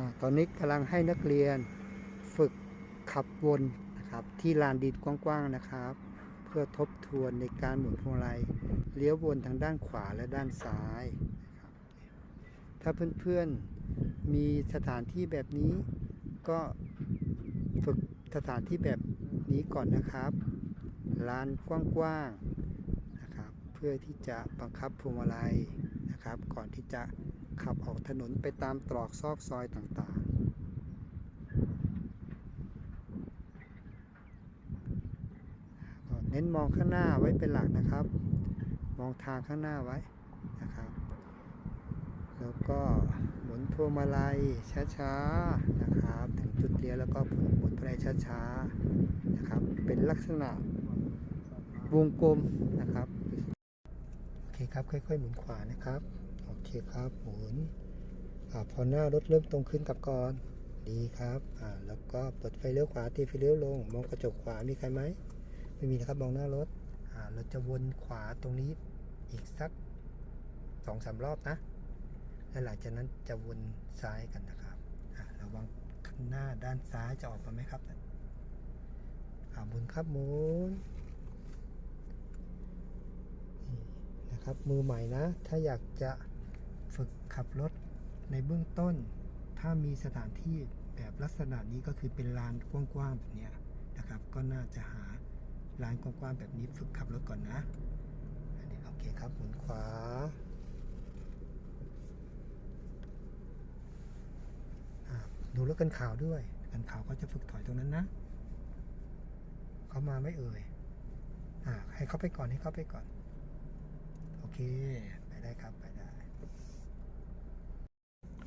อตอนนี้กำลังให้นักเรียนฝึกขับวนนะครับที่ลานดินกว้างๆนะครับ เพื่อทบทวนในการหมุนพวงมาลัยเลี้ยววนทางด้านขวาและด้านซ้ายนะครับถ้าเพื่อนๆมีสถานที่แบบนี้ก็ฝึกสถานที่แบบนี้ก่อนนะครับลานกว้างๆนะครับ เพื่อที่จะบังคับพวงมาลัยนะครับ ก่อนที่จะ ขับออกถนนไปตามตรอกซอกซอยต่างๆ เน้นมองข้างหน้าไว้เป็นหลักนะครับ มองทางข้างหน้าไว้นะครับ แล้วก็หมุนพวงมาลัยช้าๆนะครับ ถึงจุดเลี้ยวแล้วก็หมุนพวงมาลัยช้าๆนะครับ เป็นลักษณะวงกลมนะครับ โอเคครับ ค่อยๆ หมุนขวานะครับ คครับหมุนอพอหน้ารถเริ่มตรงขึ้นกับก่อน ดีครับอ่าแล้วก็เปิดไฟเลี้ยวขวาตีไฟเลี้ยวลง มองกระจกขวามีใครไหมไม่มีนะครับมองหน้ารถอ่าเราจะวนขวาตรงนี้อีกสักสองสามรอบนะและหลังจากนั้นจะวนซ้ายกันนะครับอ่าระวังข้างหน้าด้านซ้ายจะออกมาไหมครับอ่าหมุนครับหมุนนะครับมือใหม่นะ ถ้าอยากจะ ฝึกขับรถในเบื้องต้น ถ้ามีสถานที่แบบลักษณะนี้ก็คือเป็นลานกว้างๆแบบเนี้ยนะครับ ก็น่าจะหาลานกว้างๆแบบนี้ฝึกขับรถก่อนนะอันนี้โอเคครับหมุนขวาดูรถกันข่าวด้วย กันข่าวก็จะฝึกถอยตรงนั้นนะ เขามาไม่เอ่ยอ่าให้เขาไปก่อนให้เขาไปก่อน โอเค ไปได้ครับไป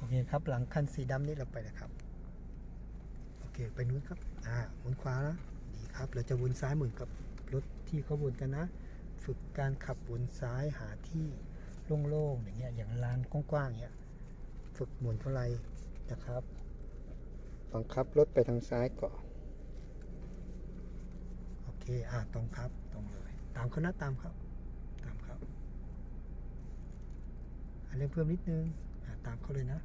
เคครับหลังคันสีดำนี่เราไปเลยครับโอเคไปนู้นครับอ่าหมุนขวานะดีครับเราจะวนซ้ายเหมือนกับรถที่เขาวนกันนะ ฝึกการขับวนซ้ายหาที่โล่งๆอย่างเงี้ยอย่างลานกว้างๆเงี้ยฝึกหมุนเท่าไรนะครับบังคับรถไปทางซ้ายก่อนโอเคอ่าตรงครับตรงเลยตามเขานะตามเขาตามเขาอันเร่งเพิ่มนิดนึงตามเขาเลยนะ